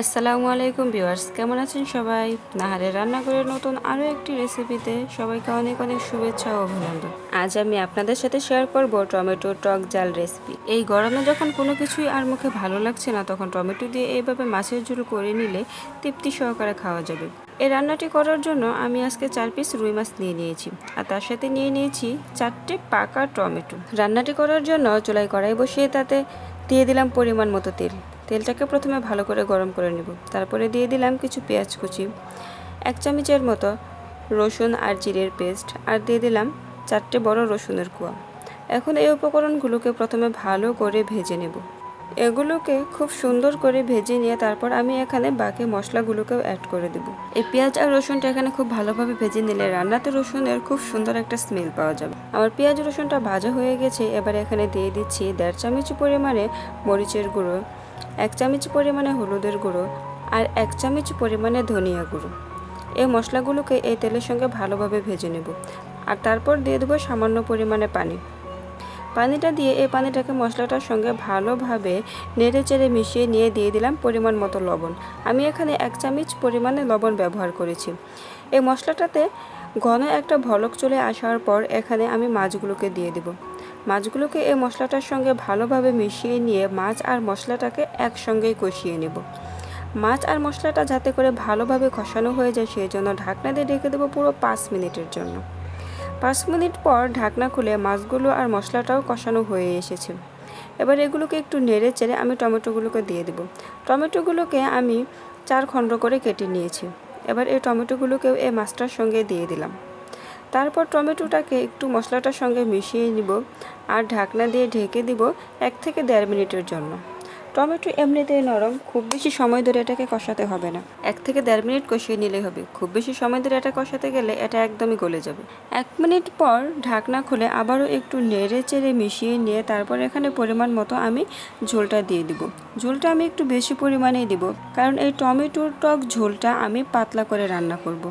আসসালামু আলাইকুম ভিউয়ার্স, কেমন আছেন সবাই? নাহারের রান্নাঘরের নতুন আরও একটি রেসিপিতে সবাইকে অনেক অনেক শুভেচ্ছা ও অভিনন্দন। আজ আমি আপনাদের সাথে শেয়ার করব টমেটো টক জাল রেসিপি এই গরমে যখন কোনো কিছুই আর মুখে ভালো লাগছে না, তখন টমেটো দিয়ে এইভাবে মাছের ঝোল করে নিলে তৃপ্তি সহকারে খাওয়া যাবে। এই রান্নাটি করার জন্য আমি আজকে চার পিস রুই মাছ নিয়ে নিয়েছি আর তার সাথে নিয়ে নিয়েছি চারটে পাকা টমেটো। রান্নাটি করার জন্য চুলায় কড়াই বসিয়ে তাতে দিয়ে দিলাম পরিমাণ মতো তেল। তেলটাকে প্রথমে ভালো করে গরম করে নেব। তারপরে দিয়ে দিলাম কিছু পেঁয়াজ কুচি, এক চামচের মতো রসুন আর জিরের পেস্ট আর দিয়ে দিলাম চারটে বড় রসুনের কুয়া। এখন এই উপকরণগুলোকে প্রথমে ভালো করে ভেজে নেব। এগুলোকে খুব সুন্দর করে ভেজে নিয়ে তারপর আমি এখানে বাকি মশলাগুলোকেও অ্যাড করে দেব। এই পেঁয়াজ আর রসুনটা এখানে খুব ভালোভাবে ভেজে নিলে রান্নাতে রসুনের খুব সুন্দর একটা স্মেল পাওয়া যাবে। আমার পেঁয়াজ রসুনটা ভাজা হয়ে গেছে, এবার এখানে দিয়ে দিচ্ছি দেড় চামচ পরিমাণে মরিচের গুঁড়ো এক চামচ পরিমাণে হলুদের গুঁড়ো আর এক চামচ পরিমাণে ধনিয়া গুঁড়ো। এই মশলাগুলোকে এই তেলের সঙ্গে ভালোভাবে ভেজে নেব আর তারপর দিয়ে দেবো সামান্য পরিমাণে পানি। পানিটা দিয়ে এই পানিটাকে মশলাটার সঙ্গে ভালোভাবে নেড়ে চেড়ে মিশিয়ে নিয়ে দিয়ে দিলাম পরিমাণ মতো লবণ। আমি এখানে এক চামচ পরিমাণে লবণ ব্যবহার করেছি। এই মশলাটাতে ঘন একটা ভলক চলে আসার পর এখানে আমি মাছগুলোকে দিয়ে দেব। মাছগুলোকে এই মশলাটার সঙ্গে ভালোভাবে মিশিয়ে নিয়ে মাছ আর মশলাটাকে একসঙ্গেই কষিয়ে নেব। মাছ আর মশলাটা যাতে করে ভালোভাবে কষানো হয়ে যায় সেই জন্য ঢাকনা দিয়ে ঢেকে দেবো পুরো পাঁচ মিনিটের জন্য। পাঁচ মিনিট পর ঢাকনা খুলে মাছগুলো আর মশলাটাও কষানো হয়ে এসেছে। এবার এগুলোকে একটু নেড়ে চেড়ে আমি টমেটোগুলোকে দিয়ে দেবো। টমেটোগুলোকে আমি চার খণ্ড করে কেটে নিয়েছি। এবার এই টমেটোগুলোকেও এই মাছটার সঙ্গে দিয়ে দিলাম। তারপর টমেটোটাকে একটু মশলাটার সঙ্গে মিশিয়ে নিব আর ঢাকনা দিয়ে ঢেকে দিব এক থেকে দেড় মিনিটের জন্য। টমেটো এমনিতেই নরম, খুব বেশি সময় ধরে এটাকে কষাতে হবে না। এক থেকে দেড় মিনিট কষিয়ে নিলেই হবে। খুব বেশি সময় ধরে এটা কষাতে গেলে এটা একদমই গলে যাবে। এক মিনিট পর ঢাকনা খুলে আবারও একটু নেড়ে চেড়ে মিশিয়ে নিয়ে তারপর এখানে পরিমাণ মতো আমি ঝোলটা দিয়ে দিব। ঝোলটা আমি একটু বেশি পরিমাণেই দিব, কারণ এই টমেটোর টক ঝোলটা আমি পাতলা করে রান্না করব।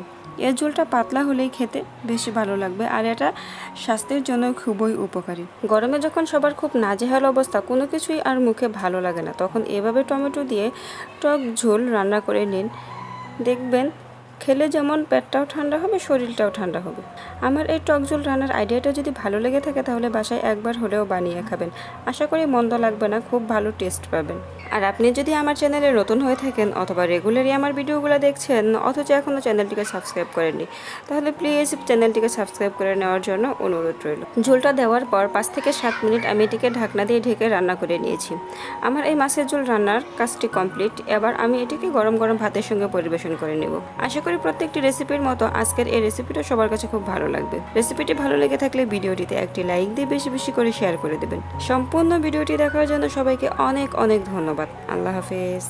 এর ঝোলটা পাতলা হলেই খেতে বেশি ভালো লাগবে, আর এটা স্বাস্থ্যের জন্য খুবই উপকারী। গরমে যখন সবার খুব নাজেহাল অবস্থা, কোনো কিছুই আর মুখে ভালো লাগে না। তখন এভাবে টমেটো দিয়ে টক ঝোল রান্না করে নিন। দেখবেন খেলে যেমন পেটটাও ঠান্ডা হবে, শরীরটাও ঠান্ডা হবে। আমার এই টক ঝোল রান্নার আইডিয়াটা যদি ভালো লেগে থাকে তাহলে বাসায় একবার হলেও বানিয়ে খাবেন। আশা করি মন্দ লাগবে না, খুব ভালো টেস্ট পাবেন। আর আপনি যদি আমার চ্যানেলে নতুন হয়ে থাকেন অথবা রেগুলারই আমার ভিডিওগুলো দেখছেন, অথচ এখনও চ্যানেলটিকে সাবস্ক্রাইব করেননি, তাহলে প্লিজ চ্যানেলটিকে সাবস্ক্রাইব করে নেওয়ার জন্য অনুরোধ রইল। ঝোলটা দেওয়ার পর পাঁচ থেকে সাত মিনিট আমি এটিকে ঢাকনা দিয়ে ঢেকে রান্না করে নিয়েছি। আমার এই মাছের ঝোল রান্নার কাজটি কমপ্লিট, এবার আমি এটিকে গরম গরম ভাতের সঙ্গে পরিবেশন করে নেব। আশা করি প্রত্যেকটি রেসিপির মতো আজকের এই রেসিপিটা সবার কাছে খুব ভালো লাগবে। রেসিপিটি ভালো লেগে থাকলে ভিডিওটিতে একটি লাইক দিয়ে বেশি বেশি করে শেয়ার করে দেবেন। সম্পূর্ণ ভিডিওটি দেখার জন্য সবাইকে অনেক অনেক ধন্যবাদ। আল্লাহ হাফেজ।